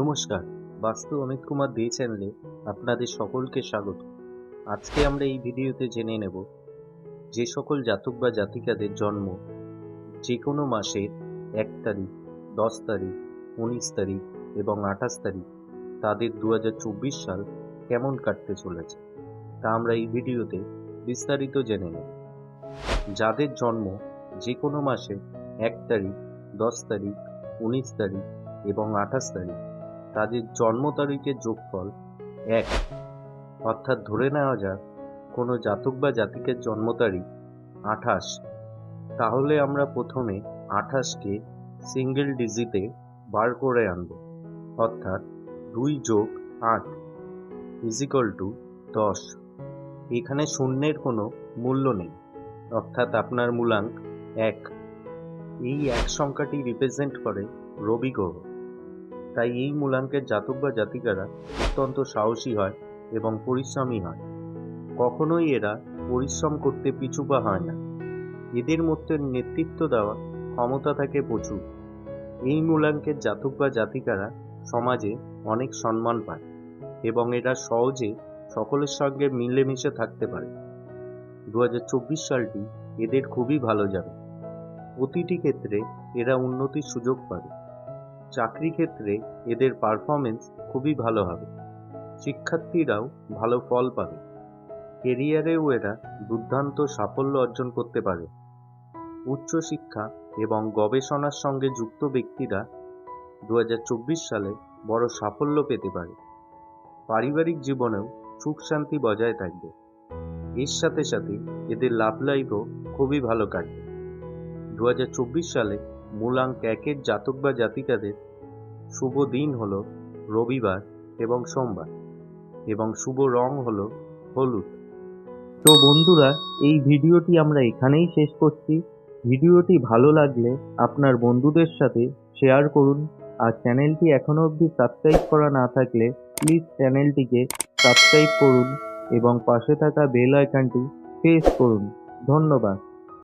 নমস্কার। বাস্তু অমিত কুমার দে চ্যানেলে আপনাদের সকলকে স্বাগত। আজকে আমরা এই ভিডিওতে জেনে নেব, যে সকল জাতক বা জাতিকাদের জন্ম যে কোনো মাসের এক তারিখ, দশ তারিখ, উনিশ তারিখ এবং আঠাশ তারিখ, তাদের দু হাজার চব্বিশ সাল কেমন কাটতে চলেছে, তা আমরা এই ভিডিওতে বিস্তারিত জেনে নেব। যাদের জন্ম যে কোনো মাসে এক তারিখ, দশ তারিখ, উনিশ তারিখ এবং আঠাশ তারিখ তাদের জন্ম তারিখের যোগফল এক। অর্থাৎ ধরে নেওয়া যাক, কোনো জাতক বা জাতিকের জন্ম তারিখ আঠাশ। তাহলে আমরা প্রথমে আঠাশকে সিঙ্গেল ডিজিটে বার করে আনব। অর্থাৎ দুই যোগ আট ইজিক্যাল টু দশ। এখানে শূন্যের কোনো মূল্য নেই। অর্থাৎ আপনার মূলাঙ্ক এক। এই এক সংখ্যাটি রিপ্রেজেন্ট করে রবি গ্রহ। তাই এই মূলাঙ্কের জাতক বা জাতিকারা অত্যন্ত সাহসী হয় এবং পরিশ্রমী হয়। কখনোই এরা পরিশ্রম করতে পিছুপা হয় না। এদের মধ্যে নেতৃত্ব দেওয়া ক্ষমতা থাকে প্রচুর। এই মূলাঙ্কের জাতক বা জাতিকারা সমাজে অনেক সম্মান পায় এবং এরা সহজে সকলের সঙ্গে মিলেমিশে থাকতে পারে। দু হাজার চব্বিশ সালটি এদের খুবই ভালো যাবে। প্রতিটি ক্ষেত্রে এরা উন্নতির সুযোগ পাবে। চাকরি ক্ষেত্রে এদের পারফরমেন্স খুবই ভালো হবে। শিক্ষার্থীরাও ভালো ফল পাবে। কেরিয়ারেও এরা দুর্দান্ত সাফল্য অর্জন করতে পারে। উচ্চশিক্ষা এবং গবেষণার সঙ্গে যুক্ত ব্যক্তিরা দু হাজার চব্বিশ সালে বড় সাফল্য পেতে পারে। পারিবারিক জীবনেও সুখ শান্তি বজায় থাকবে। এর সাথে সাথে এদের লাভ লাইফও খুবই ভালো কাটবে। দু হাজার চব্বিশ সালে মূলাঙ্ক একের জাতক বা জাতিকাদের শুভ দিন হল রবিবার এবং সোমবার এবং শুভ রং হলো হলুদ। তো বন্ধুরা, এই ভিডিওটি আমরা এখানেই শেষ করছি। ভিডিওটি ভালো লাগলে আপনার বন্ধুদের সাথে শেয়ার করুন আর চ্যানেলটি এখনও অবধি সাবস্ক্রাইব করা না থাকলে প্লিজ চ্যানেলটিকে সাবস্ক্রাইব করুন এবং পাশে থাকা বেল আইকনটি প্রেস করুন। ধন্যবাদ।